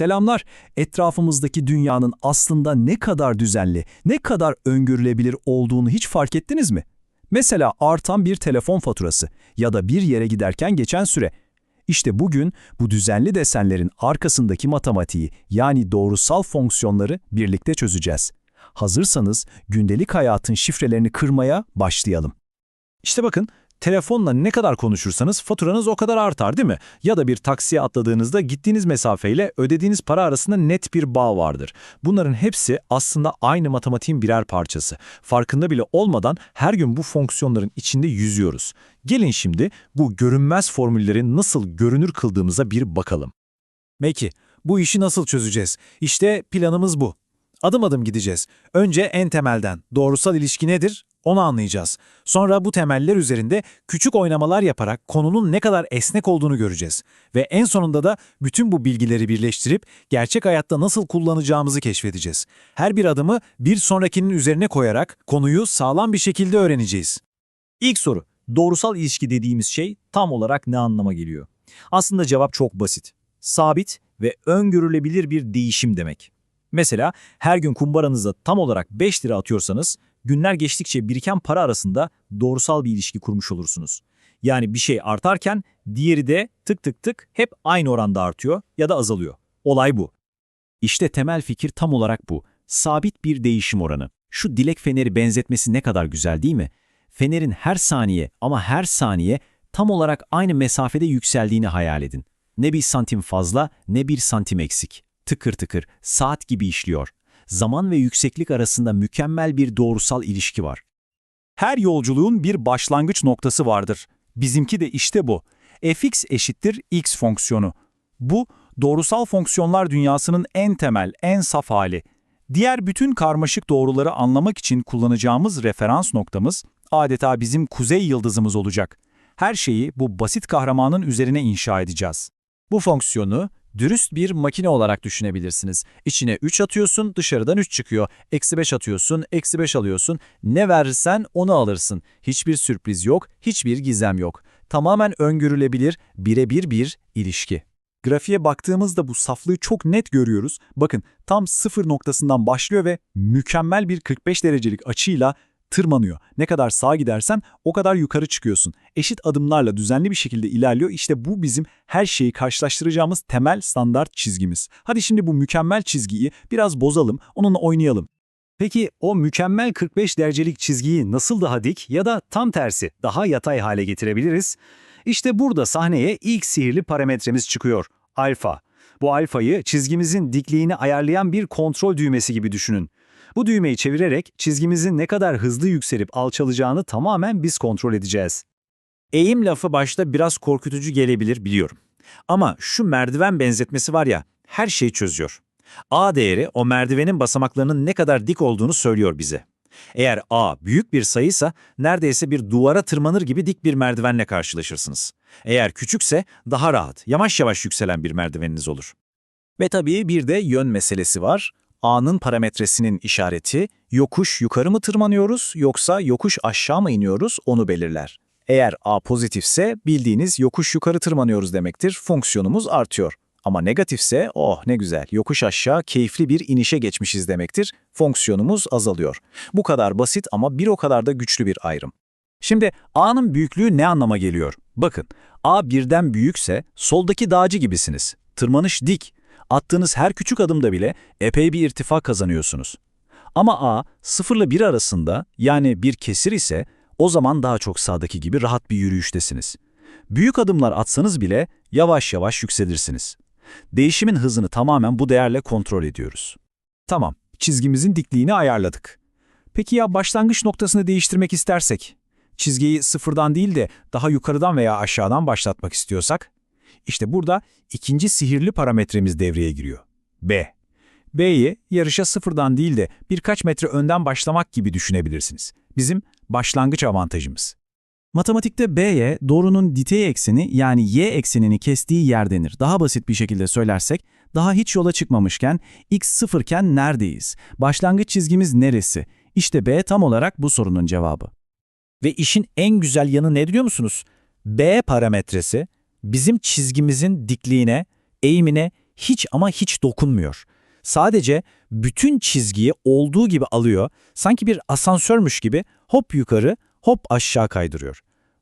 Selamlar. Etrafımızdaki dünyanın aslında ne kadar düzenli, ne kadar öngörülebilir olduğunu hiç fark ettiniz mi? Mesela artan bir telefon faturası ya da bir yere giderken geçen süre. İşte bugün bu düzenli desenlerin arkasındaki matematiği yani doğrusal fonksiyonları birlikte çözeceğiz. Hazırsanız gündelik hayatın şifrelerini kırmaya başlayalım. İşte bakın, telefonla ne kadar konuşursanız faturanız o kadar artar değil mi? Ya da bir taksiye atladığınızda gittiğiniz mesafeyle ödediğiniz para arasında net bir bağ vardır. Bunların hepsi aslında aynı matematiğin birer parçası. Farkında bile olmadan her gün bu fonksiyonların içinde yüzüyoruz. Gelin şimdi bu görünmez formülleri nasıl görünür kıldığımıza bir bakalım. Peki, bu işi nasıl çözeceğiz? İşte planımız bu. Adım adım gideceğiz. Önce en temelden doğrusal ilişki nedir? Onu anlayacağız. Sonra bu temeller üzerinde küçük oynamalar yaparak konunun ne kadar esnek olduğunu göreceğiz. Ve en sonunda da bütün bu bilgileri birleştirip gerçek hayatta nasıl kullanacağımızı keşfedeceğiz. Her bir adımı bir sonrakinin üzerine koyarak konuyu sağlam bir şekilde öğreneceğiz. İlk soru, doğrusal ilişki dediğimiz şey tam olarak ne anlama geliyor? Aslında cevap çok basit. Sabit ve öngörülebilir bir değişim demek. Mesela her gün kumbaranıza tam olarak 5 lira atıyorsanız, günler geçtikçe biriken para arasında doğrusal bir ilişki kurmuş olursunuz. Yani bir şey artarken diğeri de tık tık tık hep aynı oranda artıyor ya da azalıyor. Olay bu. İşte temel fikir tam olarak bu. Sabit bir değişim oranı. Şu dilek feneri benzetmesi ne kadar güzel değil mi? Fenerin her saniye ama her saniye tam olarak aynı mesafede yükseldiğini hayal edin. Ne bir santim fazla ne bir santim eksik. Tıkır tıkır, saat gibi işliyor. Zaman ve yükseklik arasında mükemmel bir doğrusal ilişki var. Her yolculuğun bir başlangıç noktası vardır. Bizimki de işte bu. fx eşittir x fonksiyonu. Bu, doğrusal fonksiyonlar dünyasının en temel, en saf hali. Diğer bütün karmaşık doğruları anlamak için kullanacağımız referans noktamız adeta bizim kuzey yıldızımız olacak. Her şeyi bu basit kahramanın üzerine inşa edeceğiz. Bu fonksiyonu dürüst bir makine olarak düşünebilirsiniz. İçine 3 atıyorsun, dışarıdan 3 çıkıyor. Eksi 5 atıyorsun, eksi 5 alıyorsun. Ne verirsen onu alırsın. Hiçbir sürpriz yok, hiçbir gizem yok. Tamamen öngörülebilir, birebir bir ilişki. Grafiğe baktığımızda bu saflığı çok net görüyoruz. Bakın tam sıfır noktasından başlıyor ve mükemmel bir 45 derecelik açıyla tırmanıyor. Ne kadar sağa gidersen o kadar yukarı çıkıyorsun. Eşit adımlarla düzenli bir şekilde ilerliyor. İşte bu bizim her şeyi karşılaştıracağımız temel standart çizgimiz. Hadi şimdi bu mükemmel çizgiyi biraz bozalım, onunla oynayalım. Peki o mükemmel 45 derecelik çizgiyi nasıl daha dik ya da tam tersi daha yatay hale getirebiliriz? İşte burada sahneye ilk sihirli parametremiz çıkıyor, alfa. Bu alfayı çizgimizin dikliğini ayarlayan bir kontrol düğmesi gibi düşünün. Bu düğmeyi çevirerek çizgimizin ne kadar hızlı yükselip alçalacağını tamamen biz kontrol edeceğiz. Eğim lafı başta biraz korkutucu gelebilir biliyorum. Ama şu merdiven benzetmesi var ya, her şeyi çözüyor. A değeri o merdivenin basamaklarının ne kadar dik olduğunu söylüyor bize. Eğer A büyük bir sayıysa neredeyse bir duvara tırmanır gibi dik bir merdivenle karşılaşırsınız. Eğer küçükse daha rahat, yavaş yavaş yükselen bir merdiveniniz olur. Ve tabii bir de yön meselesi var. A'nın parametresinin işareti yokuş yukarı mı tırmanıyoruz yoksa yokuş aşağı mı iniyoruz onu belirler. Eğer A pozitifse bildiğiniz yokuş yukarı tırmanıyoruz demektir, fonksiyonumuz artıyor. Ama negatifse oh ne güzel yokuş aşağı keyifli bir inişe geçmişiz demektir, fonksiyonumuz azalıyor. Bu kadar basit ama bir o kadar da güçlü bir ayrım. Şimdi A'nın büyüklüğü ne anlama geliyor? Bakın, A birden büyükse soldaki dağcı gibisiniz. Tırmanış dik. Attığınız her küçük adımda bile epey bir irtifa kazanıyorsunuz. Ama A, 0 ile 1 arasında yani bir kesir ise o zaman daha çok sağdaki gibi rahat bir yürüyüştesiniz. Büyük adımlar atsanız bile yavaş yavaş yükselirsiniz. Değişimin hızını tamamen bu değerle kontrol ediyoruz. Tamam, çizgimizin dikliğini ayarladık. Peki ya başlangıç noktasını değiştirmek istersek? Çizgiyi sıfırdan değil de daha yukarıdan veya aşağıdan başlatmak istiyorsak? İşte burada ikinci sihirli parametremiz devreye giriyor. B. B'yi yarışa sıfırdan değil de birkaç metre önden başlamak gibi düşünebilirsiniz. Bizim başlangıç avantajımız. Matematikte B'ye doğrunun ditey ekseni yani y eksenini kestiği yer denir. Daha basit bir şekilde söylersek, daha hiç yola çıkmamışken, x sıfırken neredeyiz? Başlangıç çizgimiz neresi? İşte B tam olarak bu sorunun cevabı. Ve işin en güzel yanı ne biliyor musunuz? B parametresi bizim çizgimizin dikliğine, eğimine hiç ama hiç dokunmuyor. Sadece bütün çizgiyi olduğu gibi alıyor, sanki bir asansörmüş gibi hop yukarı, hop aşağı kaydırıyor.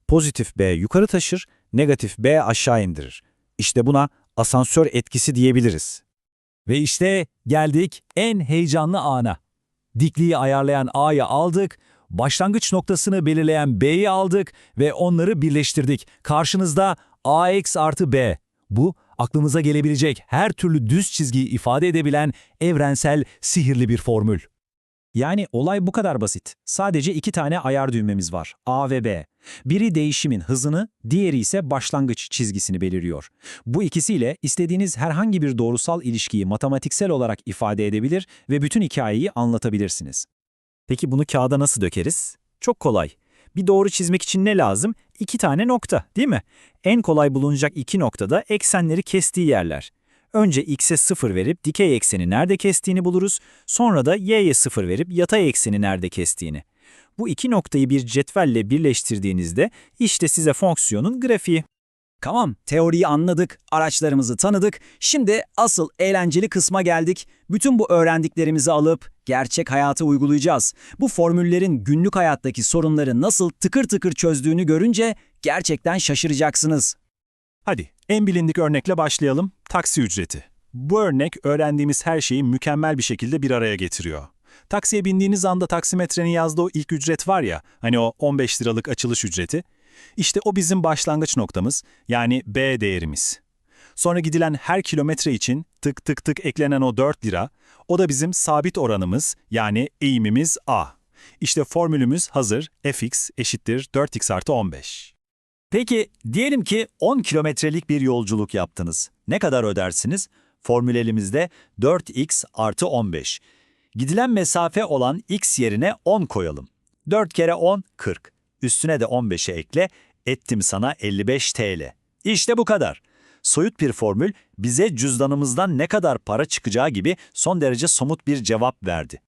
Pozitif B yukarı taşır, negatif B aşağı indirir. İşte buna asansör etkisi diyebiliriz. Ve işte geldik en heyecanlı ana. Dikliği ayarlayan A'yı aldık, başlangıç noktasını belirleyen B'yi aldık ve onları birleştirdik. Karşınızda AX artı B. Bu, aklımıza gelebilecek her türlü düz çizgiyi ifade edebilen evrensel, sihirli bir formül. Yani olay bu kadar basit. Sadece iki tane ayar düğmemiz var. A ve B. Biri değişimin hızını, diğeri ise başlangıç çizgisini belirliyor. Bu ikisiyle istediğiniz herhangi bir doğrusal ilişkiyi matematiksel olarak ifade edebilir ve bütün hikayeyi anlatabilirsiniz. Peki bunu kağıda nasıl dökeriz? Çok kolay. Bir doğru çizmek için ne lazım? İki tane nokta, değil mi? En kolay bulunacak iki noktada eksenleri kestiği yerler. Önce x'e 0 verip dikey ekseni nerede kestiğini buluruz, sonra da y'ye 0 verip yatay ekseni nerede kestiğini. Bu iki noktayı bir cetvelle birleştirdiğinizde işte size fonksiyonun grafiği. Tamam, teoriyi anladık, araçlarımızı tanıdık. Şimdi asıl eğlenceli kısma geldik. Bütün bu öğrendiklerimizi alıp gerçek hayata uygulayacağız. Bu formüllerin günlük hayattaki sorunları nasıl tıkır tıkır çözdüğünü görünce gerçekten şaşıracaksınız. Hadi en bilindik örnekle başlayalım. Taksi ücreti. Bu örnek öğrendiğimiz her şeyi mükemmel bir şekilde bir araya getiriyor. Taksiye bindiğiniz anda taksimetrenin yazdığı o ilk ücret var ya, hani o 15 liralık açılış ücreti. İşte o bizim başlangıç noktamız, yani B değerimiz. Sonra gidilen her kilometre için tık tık tık eklenen o 4 lira, o da bizim sabit oranımız, yani eğimimiz A. İşte formülümüz hazır, fx eşittir 4x artı 15. Peki diyelim ki 10 kilometrelik bir yolculuk yaptınız. Ne kadar ödersiniz? Formül elimizde 4x artı 15. Gidilen mesafe olan x yerine 10 koyalım. 4 kere 10, 40. Üstüne de 15'e ekle, ettim sana 55 TL. İşte bu kadar. Soyut bir formül bize cüzdanımızdan ne kadar para çıkacağı gibi son derece somut bir cevap verdi.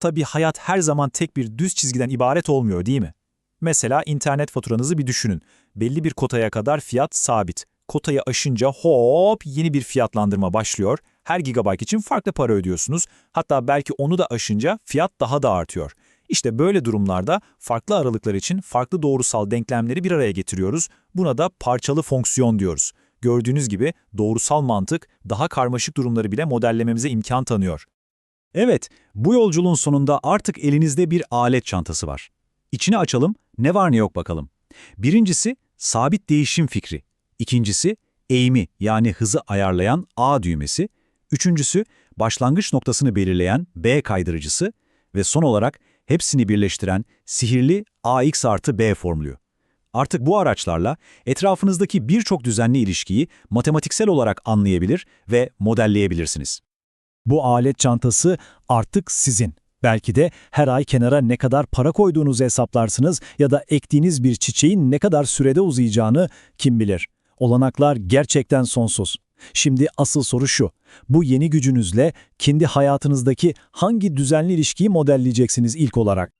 Tabii hayat her zaman tek bir düz çizgiden ibaret olmuyor değil mi? Mesela internet faturanızı bir düşünün. Belli bir kotaya kadar fiyat sabit. Kotayı aşınca hop yeni bir fiyatlandırma başlıyor. Her gigabayt için farklı para ödüyorsunuz. Hatta belki onu da aşınca fiyat daha da artıyor. İşte böyle durumlarda farklı aralıklar için farklı doğrusal denklemleri bir araya getiriyoruz. Buna da parçalı fonksiyon diyoruz. Gördüğünüz gibi doğrusal mantık daha karmaşık durumları bile modellememize imkan tanıyor. Evet, bu yolculuğun sonunda artık elinizde bir alet çantası var. İçini açalım, ne var ne yok bakalım. Birincisi, sabit değişim fikri. İkincisi, eğimi yani hızı ayarlayan A düğmesi. Üçüncüsü, başlangıç noktasını belirleyen B kaydırıcısı. Ve son olarak hepsini birleştiren sihirli AX artı B formülü. Artık bu araçlarla etrafınızdaki birçok düzenli ilişkiyi matematiksel olarak anlayabilir ve modelleyebilirsiniz. Bu alet çantası artık sizin. Belki de her ay kenara ne kadar para koyduğunuzu hesaplarsınız ya da ektiğiniz bir çiçeğin ne kadar sürede uzayacağını kim bilir. Olanaklar gerçekten sonsuz. Şimdi asıl soru şu. Bu yeni gücünüzle kendi hayatınızdaki hangi düzenli ilişkiyi modelleyeceksiniz ilk olarak?